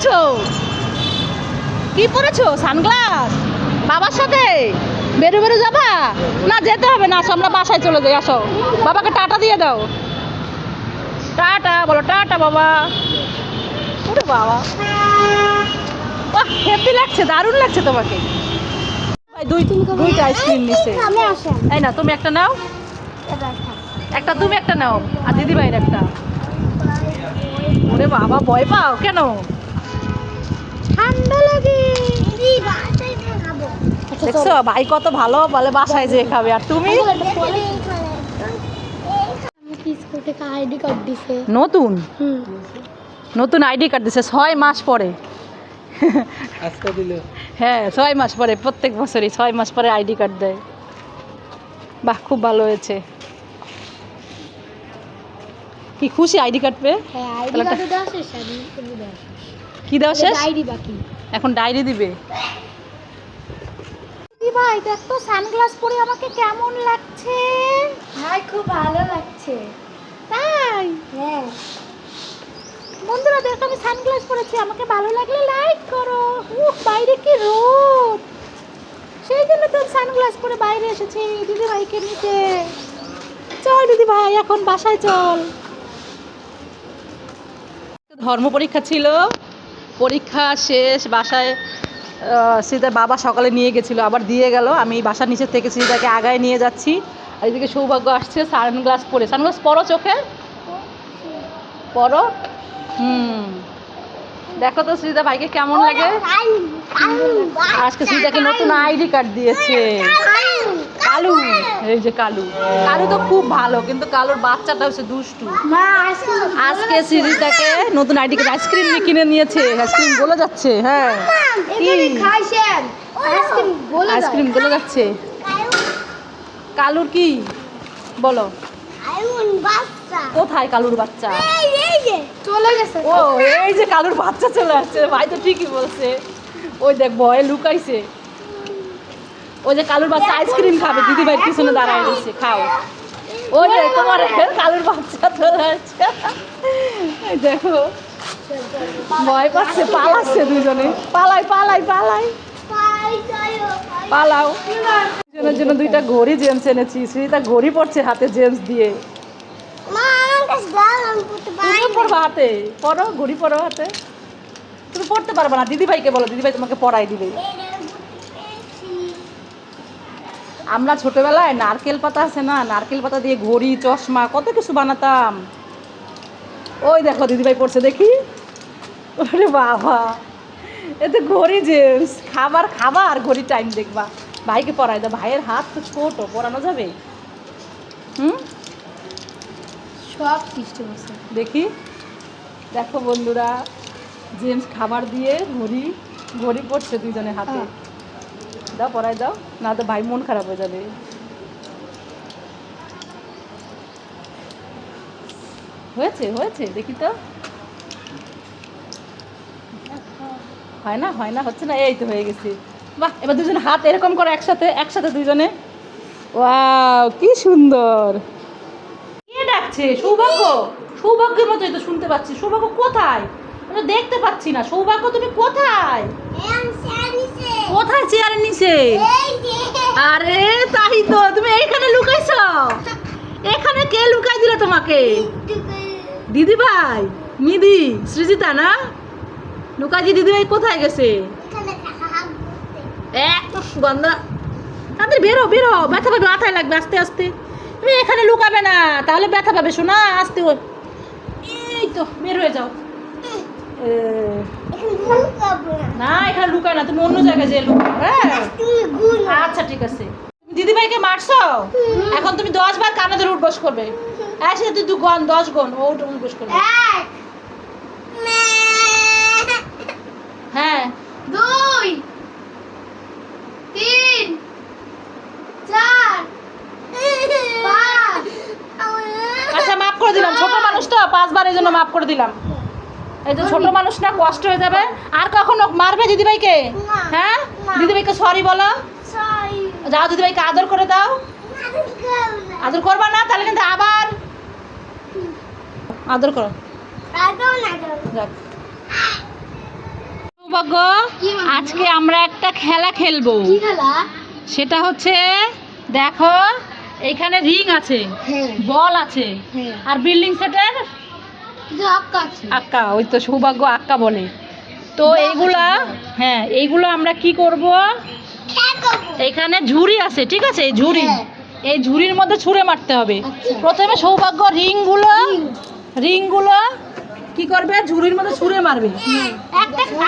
পরেছো কি পরেছো সানগ্লাস? বাবার সাথে? বেরো বেরো যাবা? না যেতে হবে না আসো আমরা বাসায় চলে যাই আসো। বাবাকে টাটা দিয়ে দাও। টাটা বলো টাটা বাবা। ওরে বাবা। বাহ হেপি লাগছে দারুণ লাগছে তোমাকে। ভাই দুই দুইটা আইসক্রিম নিছে। আমি এই না তুমি একটা নাও। একটা। তুমি একটা নাও। আর দিদি ভাইয়ের একটা। ওরে বাবা ভয় পাও? কেন? ঠান্ডা লাগে। খাব। দেখছ ভাই কত ভালো বলে বাসায় যেয়ে খাবে। আর তুমি? আইডি কার্ড দিছে। নতুন? নতুন আইডি কার্ড দিছে ছয় মাস পরে। হ্যাঁ ছয় মাস পরে প্রত্যেক বছরই ছয় মাস পরে আইডি কার্ড দেয়। বাহ খুব ভালো হয়েছে। কি খুশি আইডি কার্ড পেয়ে? কি দেওয়া শেষ? আইডি বাকি। এখন ডায়েরি দিবে। ভাই দেখ তো সানগ্লাস পরে আমাকে কেমন লাগছে? হ্যাঁ খুব ভালো লাগছে। তাই? হ্যাঁ। বন্ধুরা দেখো আমি সানগ্লাস পরেছি। আমাকে ভালো লাগলে লাইক করো। উহ বাইরে কি রোদ? সেই জন্য তো সানগ্লাস পরে বাইরে এসেছি দিদি ভাইকে নিতে। চল দিদি ভাই এখন বাসায় চল। ধর্ম পরীক্ষা ছিল। পরীক্ষা শেষ বাসায় সীতার বাবা সকালে নিয়ে গেছিল আবার দিয়ে গেল। আমি বাসার নিচে থেকে সীতাকে আগায় নিয়ে যাচ্ছি। আর এদিকে সৌভাগ্য আসছে সানগ্লাস পরে। সানগ্লাস পরো চোখে? পরো? হুম। দেখো তো শ্রীদা ভাইকে কেমন লাগে? আজকে শ্রীদাকে নতুন আইডি কার্ড দিয়েছে। কালু। এই যে কালু। কালু তো খুব ভালো কিন্তু কালুর বাচ্চাটা হচ্ছে দুষ্টু। আজকে শ্রীদাকে নতুন আইডি কার্ড আইসক্রিম কিনে নিয়েছে। আইসক্রিম গলে যাচ্ছে হ্যাঁ। আইসক্রিম গলে যাচ্ছে। কালুর কি? বলো। কোথায় কালুর বাচ্চা? চলে গেছে। ও এই যে কালুর বাচ্চা চলে আসছে। ভাই তো ঠিকই বলছে। ওই দেখ ভয়ে লুকাইছে। ওই যে কালুর বাচ্চা আইসক্রিম খাবে দিদি ভাইয়ের পিছনে দাঁড়ায় রয়েছে খাও। ওই যে তোমার কালুর বাচ্চা এই দেখো ভয় পাচ্ছে পালাচ্ছে দুজনে। পালাই পালাই পালাই। পালাও। দুজনের জন্য দুইটা ঘড়ি জেমস এনেছি শ্রীতা ঘড়ি পড়ছে হাতে জেমস দিয়ে। পড়বা হাতে? পড়ো ঘড়ি পড়ো হাতে। তুমি পড়তে পারবে না দিদি ভাইকে বলো দিদি ভাই তোমাকে পড়াই দিবে। আমরা ছোটবেলায় নারকেল পাতা আছে না নারকেল পাতা দিয়ে ঘড়ি চশমা কত কিছু বানাতাম। ওই দেখো দিদিভাই পড়ছে দেখি। ওরে বাবা এতে ঘড়ি যে খাবার খাবার ঘড়ি টাইম দেখবা। ভাইকে পড়াই দাও ভাইয়ের হাত তো ছোট পড়ানো যাবে? হুম? সব সিস্টেম আছে দেখি। দেখো বন্ধুরা জেমস খাবার দিয়ে ঘড়ি ঘড়ি পড়ছে দুইজনের হাতে। হ্যাঁ। দাও পড়াই দাও না তো ভাই মন খারাপ হয়ে যাবে। হয়েছে হয়েছে, দেখি তো। হয় না হয় না, হচ্ছে না, এই তো হয়ে গেছে। বাহ, এবার দুজনে হাত এরকম করো একসাথে একসাথে দুজনে ওয়াও, কি সুন্দর। কে ডাকছে? সৌভাগ্য। সৌভাগ্যের মতোই তো শুনতে পাচ্ছি। সৌভাগ্য কোথায়? দেখতে পাচ্ছি না। সৌভাগ্য, তুমি কোথায়? কোথায় চেয়ারের নিচে? আরে তাই তো, তুমি এইখানে লুকাইছ? এখানে কে লুকাই দিল তোমাকে? দিদি ভাই নিধি, সৃজিতা না? লুকাইজি দিদি ভাই কোথায় গেছে? এত সুগন্ধ। তাদের বেরো বেরো, ব্যথা পাবে, মাথায় লাগবে আস্তে আস্তে। তুমি এখানে লুকাবে না, তাহলে ব্যথা পাবে শোনা আস্তে ওই তো, বের হয়ে যাও। না এখানে লুকায় না তুমি অন্য জায়গায় যেয়ে লুকাও হ্যাঁ? আচ্ছা ঠিক আছে। দিদিভাইকে মারছো? এখন তুমি দশ বার কানে ধরে উঠবস করবে। হ্যাঁ তুই দু দশ গন ও উঠবস করবে। হ্যাঁ। দুই তিন চার আচ্ছা মাফ করে দিলাম ছোট মানুষ তো পাঁচবার এই জন্য মাফ করে দিলাম। এই যে ছোট মানুষ না কষ্ট হয়ে যাবে। আর কখনো মারবে দিদিভাইকে। হ্যাঁ। দিদিভাইকে সরি বলো। যাও দিদিভাইকে আদর করে দাও। আদর করবা না তাহলে কিন্তু আবার আদর করো। যাক। সৌভাগ্য আজকে আমরা একটা খেলা খেলব। সেটা হচ্ছে দেখো এখানে রিং আছে হ্যাঁ। বল আছে। হ্যাঁ। আর বিল্ডিং সেটের আক্কা ওই তো সৌভাগ্য আক্কা বলে। তো এইগুলা হ্যাঁ এইগুলো আমরা কি করব? এখানে ঝুড়ি আছে ঠিক আছে? এই ঝুড়ি। হ্যাঁ। এই ঝুড়ির মধ্যে ছুঁড়ে মারতে হবে। আচ্ছা। প্রথমে সৌভাগ্য রিংগুলো রিংগুলো কি করবে? ঝুড়ির মধ্যে ছুঁড়ে মারবে।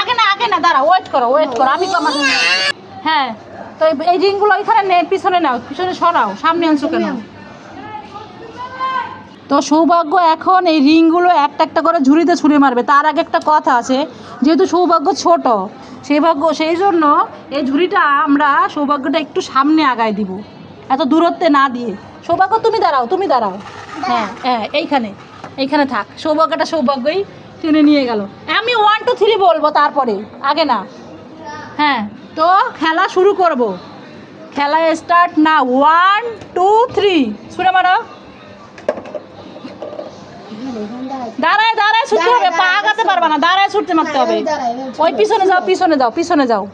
আগে না আগে না দাঁড়া ওয়েট করো ওয়েট করো আমি কমার হ্যাঁ। তো এই- রিংগুলো এখানে নে পিছনে নাও পিছনে সরাও সামনে আনছো কেন? তো সৌভাগ্য এখন এই রিংগুলো একটা একটা করে ঝুড়িতে ছুঁড়ে মারবে। তার আগে একটা কথা আছে, যেহেতু সৌভাগ্য ছোট সৌভাগ্য সেই জন্য এই ঝুড়িটা আমরা সৌভাগ্যটা একটু সামনে আগায় দিব, এত দূরত্বে না দিয়ে। সৌভাগ্য, তুমি দাঁড়াও তুমি দাঁড়াও। হ্যাঁ হ্যাঁ এইখানে এইখানে থাক। সৌভাগ্যটা সৌভাগ্যই টেনে নিয়ে গেল। আমি ওয়ান টু থ্রি বলব তারপরে, আগে না। হ্যাঁ তো খেলা শুরু করব। খেলা স্টার্ট না ওয়ান টু থ্রি শুনে মারো। দাঁড়ায় দাঁড়ায় ছুটতে হবে পা আগাতে পারবে না দাঁড়ায় ছুটতে মারতে হবে। ওই পিছনে যাও পিছনে যাও পিছনে যাও।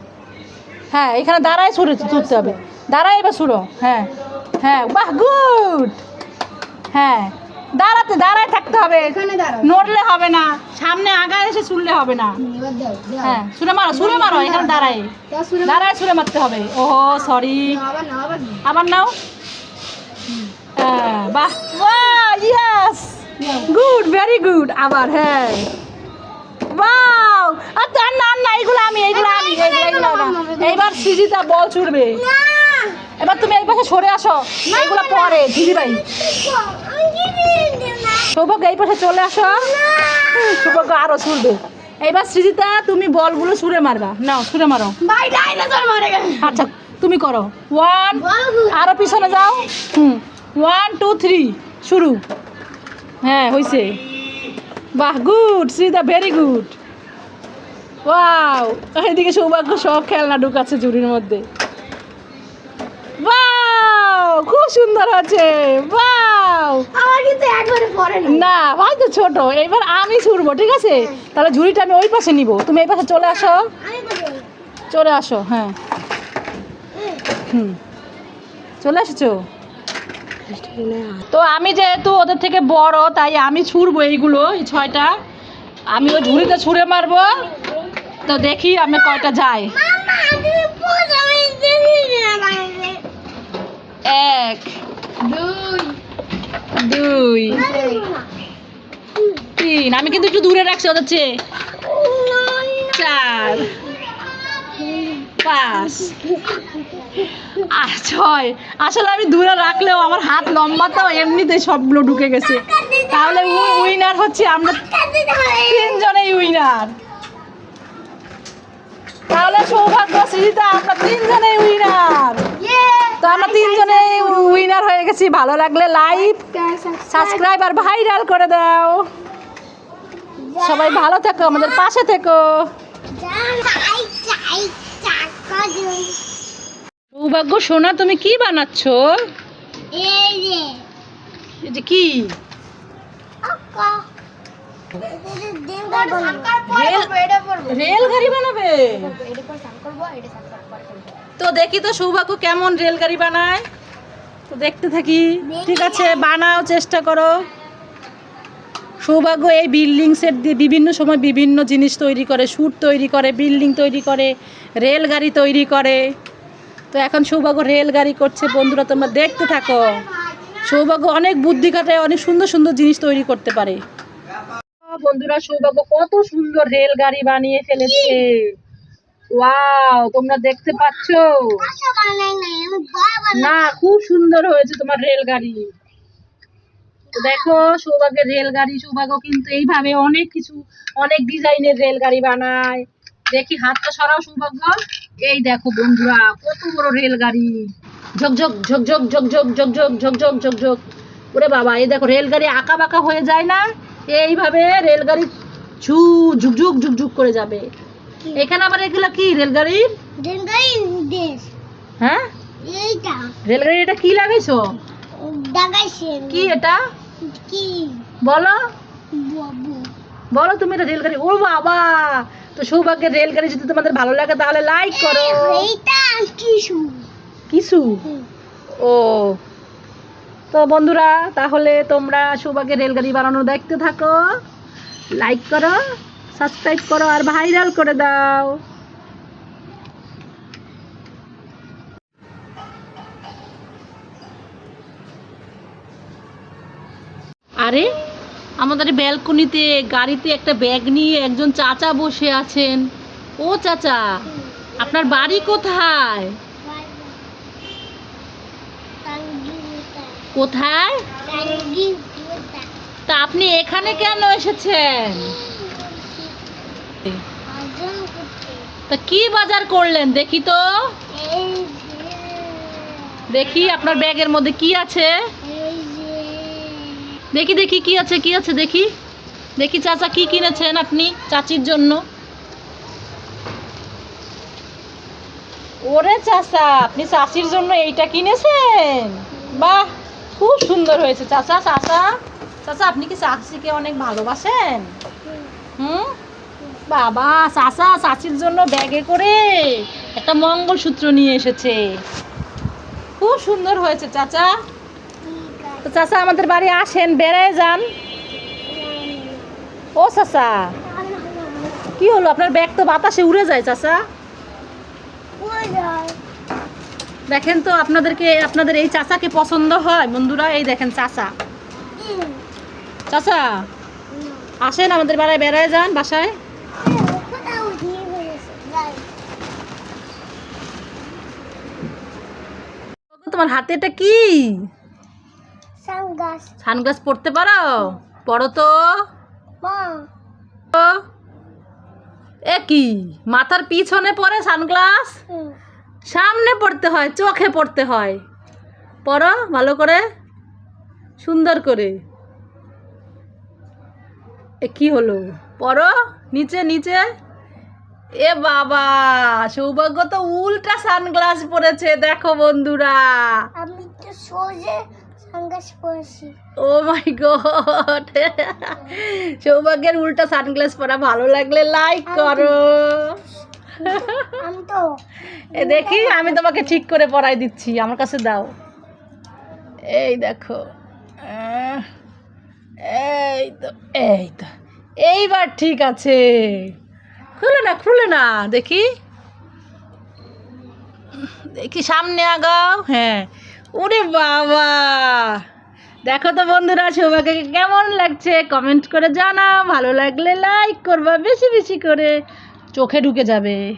হ্যাঁ এখানে দাঁড়ায় ছুটে ছুটতে হবে। দাঁড়ায় এবার ছুড়ো হ্যাঁ হ্যাঁ বাহ গুড। হ্যাঁ দাঁড়াতে দাঁড়ায় থাকতে হবে। নড়লে হবে না সামনে আগায় এসে ছুড়লে হবে না। হ্যাঁ ছুড়ে মারো ছুড়ে মারো এখানে দাঁড়ায়। দাঁড়ায় ছুড়ে মারতে হবে। ওহো সরি আবার নাও হ্যাঁ, বাহ বাহ ইয়েস গুড ভেরি গুড আবার হ্যাঁ ওয়াও আর তার না না এগুলো আমি এগুলো আমি এগুলো এগুলো এইবার সিজিতা বল ছুড়বে। এবার তুমি এই পাশে সরে আসো। এগুলো পরে দিদি ভাই। সৌভাগ্য এই পাশে চলে আসো। সৌভাগ্য আরও ছুড়বে। এইবার সৃজিতা তুমি বলগুলো ছুঁড়ে মারবা। নাও ছুঁড়ে মারো। ভাই ডাইনোসর মারে আচ্ছা তুমি করো। ওয়ান আরও পিছনে যাও। হুম। ওয়ান টু থ্রি শুরু। হ্যাঁ হয়েছে বাহ গুড শ্রীদা ভেরি গুড ওয়াও এদিকে সৌভাগ্য সব খেলনা ঢুকাচ্ছে ঝুড়ির মধ্যে। ওয়াও খুব সুন্দর আছে ওয়াও আমার কিন্তু একবারে পরে না না ভাই তো ছোট। এবার আমি ছুড়বো ঠিক আছে? তাহলে ঝুড়িটা আমি ওই পাশে নিব। তুমি এই পাশে চলে আসো। চলে আসো হ্যাঁ। হুম। চলে এসেছ? তো আমি যেহেতু ওদের থেকে বড়, তাই আমি ছুড়বো এইগুলো, এই ছয়টা। আমি ওই ঝুড়িতে ছুঁড়ে মারবো। তো দেখি আমি কয়টা বাইরে এক, দুই, তিন। আমি কিন্তু একটু দূরে রাখছি ওদের চেয়ে। চার, পাঁচ ছয়। আসলে আমি দূরে রাখলেও আমার হাত লম্বা, তো এমনিতেই সবগুলো ঢুকে গেছে। তাহলে উইনার হচ্ছে আমরা তিনজনেই উইনার। তাহলে সৌভাগ্য সৃজিতা আমরা তিনজনেই উইনার। তো আমরা তিনজনেই উইনার হয়ে গেছি। ভালো লাগলে লাইভ সাবস্ক্রাইব আর ভাইরাল করে দাও। সবাই ভালো থেকো, আমাদের পাশে থেকো। সৌভাগ্য সোনা তুমি কি বানাচ্ছ? কি? আক্কা রেল গাড়ি বানাবে? তো দেখি তো সৌভাগ্য কেমন রেলগাড়ি বানায়। তো দেখতে থাকি। ঠিক আছে বানাও চেষ্টা করো। সৌভাগ্য এই বিল্ডিং সেট দিয়ে বিভিন্ন সময় বিভিন্ন জিনিস তৈরি করে স্যুট তৈরি করে বিল্ডিং তৈরি করে রেলগাড়ি তৈরি করে। তো এখন সৌভাগ্য রেলগাড়ি করছে। বন্ধুরা, তোমরা দেখতে থাকো। সৌভাগ্য অনেক বুদ্ধি খাটায় অনেক সুন্দর সুন্দর জিনিস তৈরি করতে পারে। বন্ধুরা, সৌভাগ্য কত সুন্দর রেলগাড়ি বানিয়ে ফেলেছে। ওয়াও, তোমরা দেখতে পাচ্ছো? না, খুব সুন্দর হয়েছে তোমার রেলগাড়ি। দেখো, সৌভাগ্যের রেলগাড়ি, সৌভাগ্য কিন্তু এইভাবে অনেক কিছু, অনেক ডিজাইনের রেলগাড়ি বানায়। দেখি হাতটা সরাও সৌভাগ্য এই দেখো বন্ধুরা কত বড় রেলগাড়ি ঝকঝক ঝকঝক ঝকঝক ঝকঝক ঝকঝক ঝকঝক ওরে বাবা এই দেখো রেলগাড়ি আঁকা বাঁকা হয়ে যায় না এইভাবে রেলগাড়ি ঝু ঝুকঝুক ঝুকঝুক করে যাবে এখানে আবার এগুলো কি রেলগাড়ির হ্যাঁ রেলগাড়ি এটা কি লাগাইছো কি এটা কি বলো বলো তুমি এটা রেলগাড়ি ও বাবা তো সৌভাগ্যের রেলগাড়ি যদি তোমাদের ভালো লাগে তাহলে লাইক করো। এইটা কিছু কিছু? ও। তো বন্ধুরা তাহলে তোমরা সৌভাগ্যের রেলগাড়ি বানানো দেখতে থাকো। লাইক করো সাবস্ক্রাইব করো আর ভাইরাল করে দাও। আরে আমাদের ব্যালকনিতে গাড়িতে একটা ব্যাগ নিয়ে একজন চাচা বসে আছেন। ও চাচা, আপনার বাড়ি কোথায়? কোথায়? তা আপনি এখানে কেন এসেছেন? তা কি বাজার করলেন দেখি তো। দেখি আপনার ব্যাগের মধ্যে কি আছে। দেখি দেখি, কি আছে কি আছে, দেখি। দেখি চাচা কি কিনেছেন আপনি চাচির জন্য? ওরে চাচা, আপনি চাচির জন্য এইটা কিনেছেন? বাহ, খুব সুন্দর হয়েছে। চাচা চাচা চাচা, আপনি কি চাচিকে অনেক ভালোবাসেন? হুম? বাবা, চাচা, চাচির জন্য ব্যাগে করে একটা মঙ্গলসূত্র নিয়ে এসেছে। খুব সুন্দর হয়েছে, চাচা। চাচা, আমাদের বাড়ি আসেন, বেড়ায় যান। ও চাচা, কি হলো? আপনার ব্যাগ তো বাতাসে উড়ে যায় চাচা। দেখেন তো আপনাদেরকে, আপনাদের এই চাচাকে পছন্দ হয়। বন্ধুরা, এই দেখেন চাচা। চাচা, আসেন আমাদের বাড়ায়, বেড়ায় যান বাসায়। তোমার হাতে এটা কি? সানগ্লাস। সানগ্লাস পরতে পারো? পরো তো। এ কি? মাথার পিছনে পরে সানগ্লাস? সামনে পড়তে হয় চোখে পড়তে হয়। পরো ভালো করে। সুন্দর করে। এ কি হলো? পরো নিচে নিচে। এ বাবা সৌভাগ্য তো উল্টা সানগ্লাস পরেছে দেখো বন্ধুরা। আমি তো সোজে ও মাই গড। সৌভাগ্যের উল্টা সানগ্লাস পরা ভালো লাগলে লাইক করো। এ দেখি আমি তোমাকে ঠিক করে পড়াই দিচ্ছি আমার কাছে দাও। এই দেখো। এই তো এই তো এইবার ঠিক আছে। খুলে না খুলে না দেখি। দেখি সামনে আগাও হ্যাঁ। ওরে বাবা। দেখো তো বন্ধুরা, সৌভাগ্যকে কেমন লাগছে? কমেন্ট করে জানা ভালো লাগলে লাইক করবা, বেশি বেশি করে। চোখে ঢুকে যাবে।